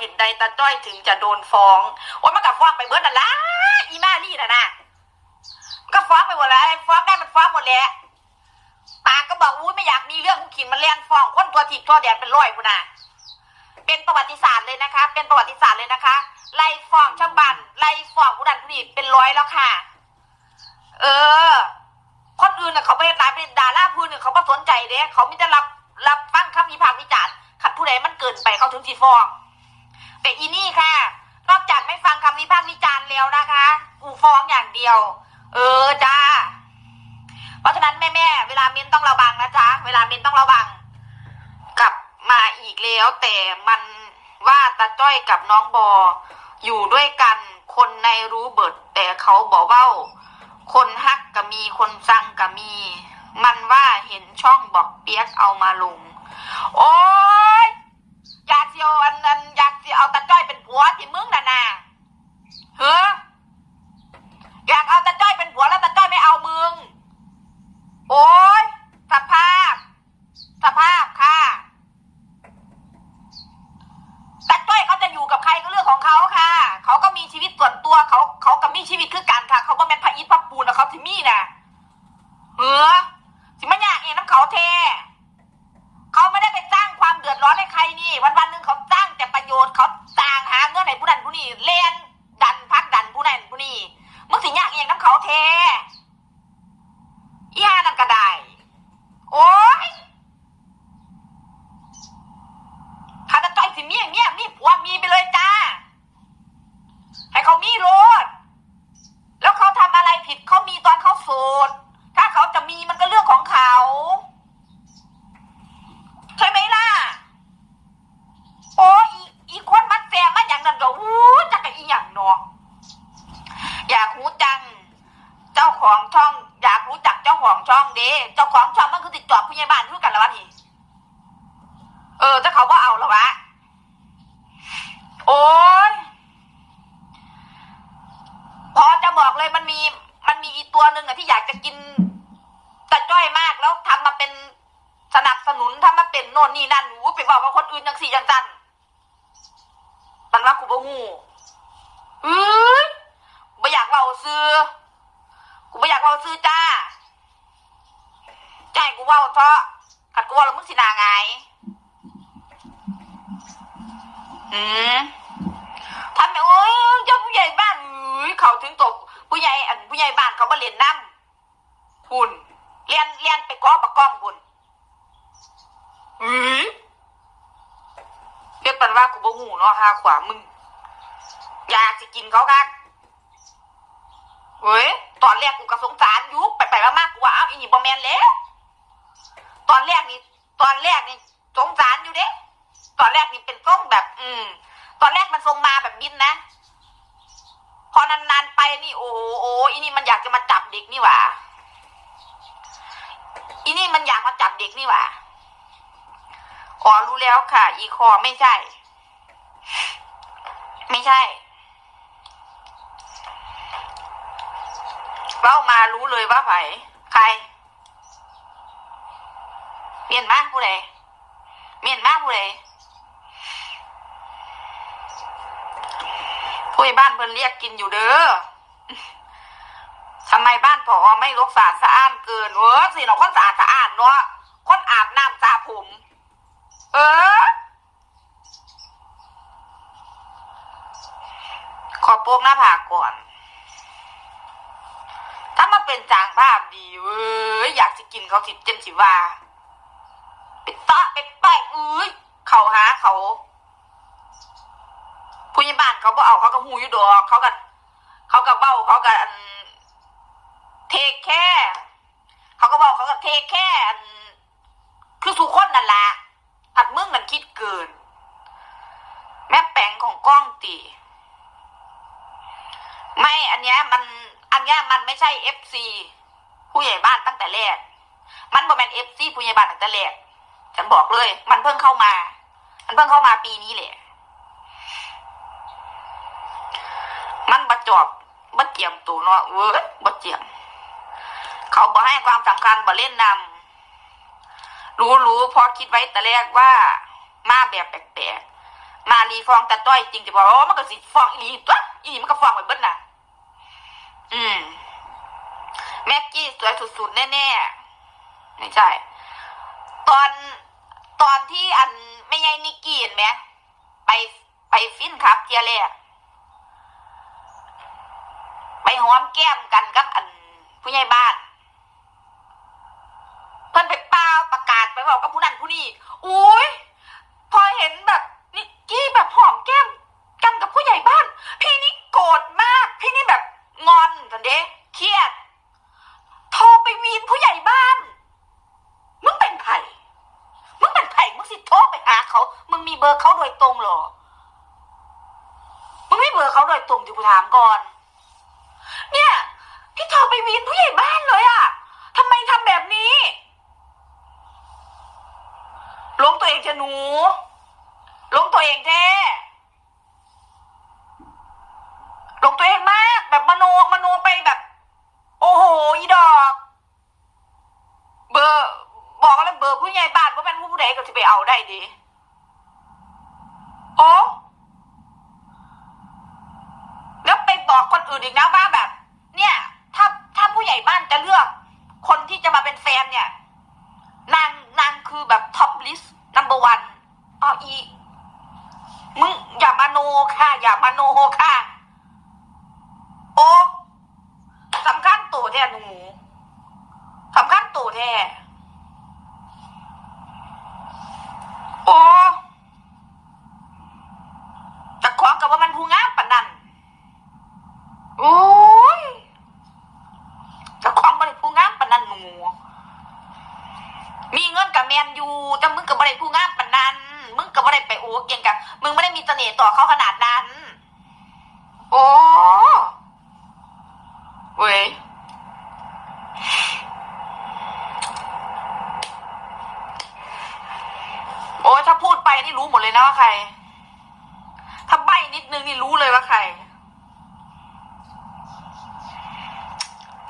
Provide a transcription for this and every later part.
เห็นใดตาจ้อยถึงจะโดนฟ้องโอ้ยมันกับฟ้องไปเบิดนั่นละอีมาลี่น่ะนะก็ฟ้องไปหมดแล้วฟ้องได้มันฟ้องหมดแล้วปากก็บอกอุ้ยไม่อยากมีเรื่องกูขินมันเลียนฟ้องคนตัวทิพย์ตัวแดนเป็นร้อยกูนะเป็นประวัติศาสตร์เลยนะคะ เป็นประวัติศาสตร์เลยนะคะ ไล่ฟ้องชาวบ้านไล่ฟ้องผู้ดันผู้นี้เป็นร้อยแล้วค่ะ เออ คนอื่นน่ะเขาไปหลายเป็นดาราผู้หนึ่งเขาก็สนใจเด้เขาไมแต่จะรับรับฟังคำวิพากษ์วิจารณ์ขัดผู้ใดมันเกินไปเขาถึงสีฟ้อง แต่อีนี่ค่ะ นอกจากไม่ฟังคำวิพากษ์วิจารณ์แล้วนะคะ กูฟ้องอย่างเดียว เออจ้า เพราะฉะนั้นแม่แม่เวลาเม้นต้องระวังนะจ๊ะ เวลาเม้นต้องระวัง กลับมาอีกแล้วแต่มันว่าตาจ้อยกับน้องบอ อยู่ด้วยกันคนในรู้เบิด แต่เขาบอกว่าคนฮักก็มีคนซังก็มี มันว่าเห็นช่องบอกเปียกเอามาลง โอ้ยอยากเสียวอันนั้นอยากเสียเอาตาจ้อยเป็นผัวที่มึงน่ะนะเฮ้ออยากเอาตาจ้อยเป็นผัวแล้วตาจ้อยไม่เอามึง โอ้ยสภาพ สภาพค่ะแต่ต้อยเขาจะอยู่กับใครก็เรื่องของเขาค่ะ เขาก็มีชีวิตส่วนตัวเขาเขาก็มี ชีวิตคือการค่ะเขาบ่แม่นพระอิฐพระปูนนะเขาทิมี่นะเออสิมันยากเองน้ำเขาเทเขาไม่ได้ไปสร้างความเดือดร้อนให้ใครนี่ วันวันหนึ่งเขาสร้างแต่ประโยชน์เขาสร้างหาเงินไหนผู้นั้นผู้นี้เล่นดันพักดันผู้นั้นผู้นี้มึงสิยากเองน้ำเขาเทอีห่านั่นก็ได้ โอ้ยข้าจะจ้อยสิเมียเมียมีผัวมีไปเลยจ้า ให้เขามีรถแล้วเขาทำอะไรผิดเขามีตอนเขาโสด ถ้าเขาจะมีมันก็เรื่องของเขา ใช่ไหมล่ะ โอ้ยอีอีคนมันแสบมันอย่า งนั้นก็อู้จักกะอีอย่างเนาะอยากหูจัง เจ้าของช่อง อยากรู้จักเจ้าของช่องเด้เจ้าของช่องมันคือติดจอบผู้ใหญ่บ้านรู้กันแล้ววะนี่เออถ้าเขาว่าเอาแล้ววะโอ้ยพอจะบอกเลยมันมี มันมีอีตัวหนึ่งอะที่อยากจะกินตะจ้อยมากแล้วทำมาเป็นสนับสนุนทำมาเป็นโน่นนี่นั่นหูไปบอกกับคนอื่นจังสี่จังจัน มันว่ากูบ่หูเอ้ยไม่อยากเล่าซื้อ กูไม่อยากเว่าซื้อจ้าใจกูว่าเถอะขัดกูว่าแล้วมึงสินาไง อืมทำไมโอ้ยเจ้าผู้ใหญ่บ้านอุ้ยเขาถึงตบผู้ใหญ่อันผู้ใหญ่บ้านเขามาเรียนน้ำหุ่นเรียนเรียนไปก้อปะก้องหุ่นอืมเรียกปัน ว่ากูบ่หูเนาะฮาขวามึง อยากจะกินเขาคักเฮ้ยตอนแรกกูก็สงสารอยุไปไปมากๆกูว่าเอาอีนี่บอแมนแล้ว ตอนแรกนี่ตอนแรกนี่สงสารอยู่เด้ตอนแรกนี่เป็นส้มแบบ อืม ตอนแรกมันทรงมาแบบบินนะพอนานๆไปนี่โอ้โหโอ้อีนี่มันอยากจะมาจับเด็กนี่หว่าอีนี่มันอยากมาจับเด็กนี่หว่าอ๋อรู้แล้วค่ะ อีคอไม่ใช่ ไม่ใช่เล่ามารู้เลยว่าไผใคร เมียนมาผู้ใดเมียนมาผู้ใดผู้ใหญ่บ้านเพิ่นเรียกกินอยู่เด้อทำไมบ้านผอไม่รกสะอาดสะอ้านเกินเออสิเนาะคนสะอาดสะอ้านเนาะคนอาบน้ำสระผม เออ ขอ โปกหน้าผากก่อน ถ้ามาเป็นจางภาพดีเว้ยอยากจะกินเขาสิเจมสิว่าไปตะไปไปเอ้ยเขาหาเขาผู้ใหญ่บ้านเขาบอกเอาเขาก็หูอยู่ดอกเขากันเขาก็เบ้าเขาก็อัน เทคแค่เขาก็บอกเขาก็เทคแค่อัน คือทุกคนนั่นแหละผัดมึงนั่นคิดเกิน แม่แปงของกล้องตี ไม่อันเนี้ยมันอันเนี้ยมันไม่ ใช่เอฟซีผู้ใหญ่บ้านตั้งแต่แรก มันบ่แมนเอฟซีผู้ใหญ่บ้านตั้งแต่แรก ฉันบอกเลย มันเพิ่งเข้ามา มันเพิ่งเข้ามาปีนี้แหละ มันบะจอบบ่เจียมตัวเนาะเว้ยบ่เจียม เขาบอกให้ความสำคัญบ่เล่นนำรู้รู้พอคิดไว้แต่แรกว่ามาแบบแปลกๆ มานาลีฟองแต่ต้อยจริงจะบอกว่ามันก็สิฟองอีหลีตัวอีหลีมันก็ฟองไปเบิ้ลน่ะ อืม แม็กกี้สวยสุดๆ แน่ๆ ไม่ใช่ ตอนตอนที่อันไม่ใช่นิกกี้เห็นไหมไปไปฟินครับเทียแรกไปหอมแก้มกันกับอันผู้ใหญ่บ้าน เพิ่นไปเป้าประกาศไปบอกกับผู้นั้นผู้นี้อุ้ยพอเห็นแบบนิกกี้แบบหอมแก้มกันกับผู้ใหญ่บ้าน พี่นี่โกรธมาก พี่นี่แบบงอนสันเดะเครียด โทรไปวีนผู้ใหญ่บ้าน มึงเป็นไผ่ มึงเป็นไผ่ มึงสิโทรไปหาเขา มึ งมีเบอร์เขาโดยตรงเหรอ มึงไม่เบอร์เขาโดยตรงที่กูถามก่อน เนี่ย พี่โทรไปวีนผู้ใหญ่บ้านเลยอะทำไมทำแบบนี้ลงตัวเองจะหนูลงตัวเองแท้ลงตัวเองมากแบบมโนมโนไปแบบ โอ้โหอีดอก เบอร์ บอกแล้วเบอร์ผู้ใหญ่บ้านว่าเป็นผู้ใดก็จะไปเอาได้ดีโอ้แล้วไปบอ กคนอื่นอีกนะว่าแบบ เนี่ย ถ้าถ้าผู้ใหญ่บ้านจะเลือก คนที่จะมาเป็นแฟนเนี่ย นางนางคือแบบท็อปลิสต์นัมเบอร์วันอ๋ออีมึงอย่ามาโนค่ะ อย่ามาโนค่ะ โอ้สำคัญตัวแท้หนูสำคัญตัวแท้โอ้จะขวางกับว่ามันผู้งามปานนั้นโอ้ยจะขวางบริผู้งามปานนั้นหนู มีเงินกับแมนยูแต่มึงกับบริผู้งามปานนั้น มึงกับบริไปโอ้เก่ งกับมึงไม่ได้มีเสน่ห์ต่อเขาขนาดนั้น โอ้เว้ยโอ้ถ้าพูดไปนี่รู้หมดเลยนะว่าใคร ถ้าใบนิดนึงนี่รู้เลยว่าใคร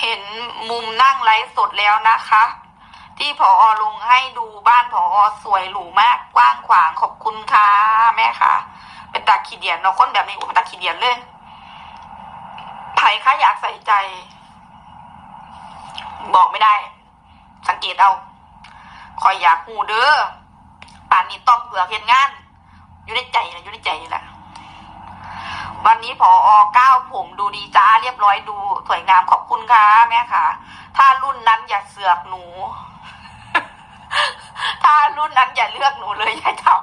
เห็นมุมนั่งไลฟ์สดแล้วนะคะ ที่ผอลงให้ดูบ้านผอสวยหรูมากกว้างขวางขอบคุณค่ะแม่ค่ะ เป็นตาขีเดียนเนาะคนแบบนี้อ้เป็นตาขีเดียนเลยไผ่คะอยากใส่ใจ บอกไม่ได้ สังเกตเอาคอยอยากหูเด้อป่านนี้ต้องเผื่อเห็นงาน อยู่ในใจนะอยู่ในใจนี่แหละวันนี้พออก้าวผมดูดีจ้าเรียบร้อยดู สวยงามขอบคุณค่ะแม่ค่ะ ถ้ารุ่นนั้นอย่าเสือกหนู ถ้ารุ่นนั้นอย่าเลือกหนูเลยย่าเจ้า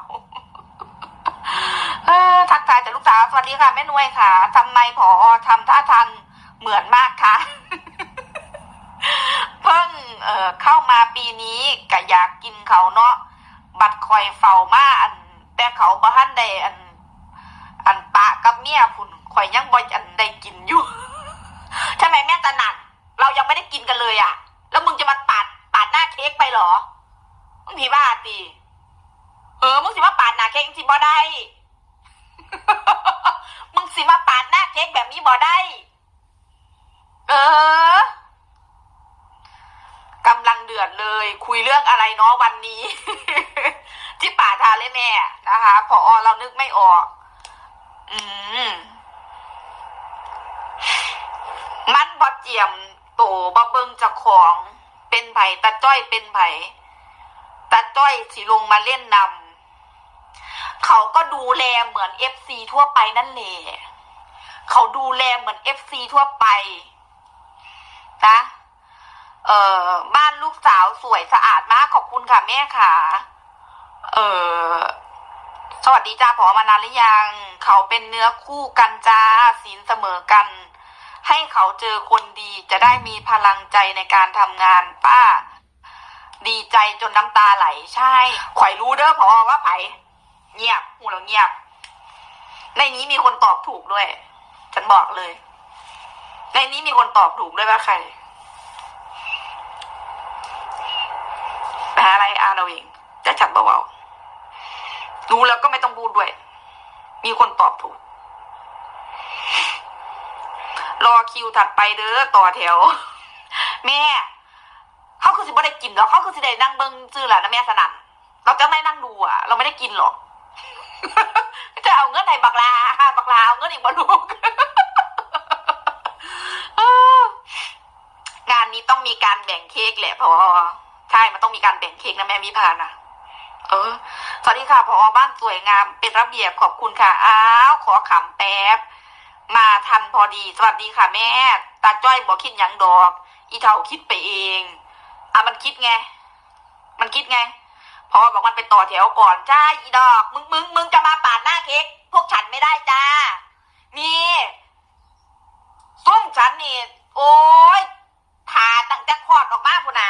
เออทักทายจากลูกสาวสวัสดีค่ะแม่นวยค่ะทำไมพอทำท่าทางเหมือนมากคะเพิ่งเอ่อเข้ามาปีนี้ก็อยากกินเขาเนาะบัดคอยเฝ้ามาอัน แต่เขาบ้านได้อัน อันปะกับเมียพุ่นคอยยังบ่อันได้กินอยู่ใช่ไหมแม่ตะหนักเรายังไม่ได้กินกันเลยอะ่ะ แล้วมึงจะมาปาดปาดหน้าเค้กไปหรอ ผีบ้าตีเออมึงสิมาปาดหน้าเค้กสิงบ่ได้ มึงสิมาปาดหน้าเค้กแบบนี้บ่ได้ เออกำลังเดือดเลย คุยเรื่องอะไรเนาะวันนี้ ที่ป่าทาเลยแม่นะคะพออเรานึกไม่ออก อืมมันบอเจียมโตบอเบิงจากของเป็นไผ่ตาจ้อยเป็นไผ่ ตาจ้อยสิลงมาเล่นนำเขาก็ดูแลเหมือนเอฟซีทั่วไปนั่นแหละเขาดูแลเหมือนเอฟซีทั่วไป นะเอ่อบ้านลูกสาวสวยสะอาดมากขอบคุณค่ะแม่ค่ะ เอ่อสวัสดีจ้าผอมานานหรือยัง เขาเป็นเนื้อคู่กันจ้าศีลเสมอกัน ให้เขาเจอคนดีจะได้มีพลังใจในการทำงานป้า ดีใจจนน้ำตาไหล ใช่ข่อยรู้เด้อผอว่าไผเงียบหูเราเงียบ ในนี้มีคนตอบถูกด้วย ฉันบอกเลย ในนี้มีคนตอบถูกด้วยว่าใครไปหาอะไรอ่านเอาเองจะฉันเบาๆรู้แล้วก็ไม่ต้องพูดด้วย มีคนตอบถูก รอคิวถัดไปเด้อต่อแถว แม่ เขาคือสิบ่ได้กินหรอกเขาคือสิได้นั่งเบิ้งซื้อแหละนะแม่สนั่นเราจะไม่นั่งดูอะ เราไม่ได้กินหรอกจะเอาเงินไหนบักลาบักลาเอาเงินอีกบ่ลูกงานนี้ต้องมีการแบ่งเค้กแหละพอใช่มันต้องมีการแบ่งเค้กนะแม่มิพานะเออสวัสดีค่ะพอบ้านสวยงามเป็นระเบียบขอบคุณค่ะอ้าวขอขำแป๊บมาทันพอดี สวัสดีค่ะแม่ตาจ้อยบอกคิดหยังดอก อีเท่าคิดไปเอง อะมันคิดไง มันคิดไง พอบอกมันไปต่อแถวก่อนจ้าอีดอก มึงมึงมึงจะมาปาดหน้าเค้กพวกฉันไม่ได้จ้า นี่ส้มฉันนี่ โอ้ยถ่าตั้งแต่คลอดออกมาพุนา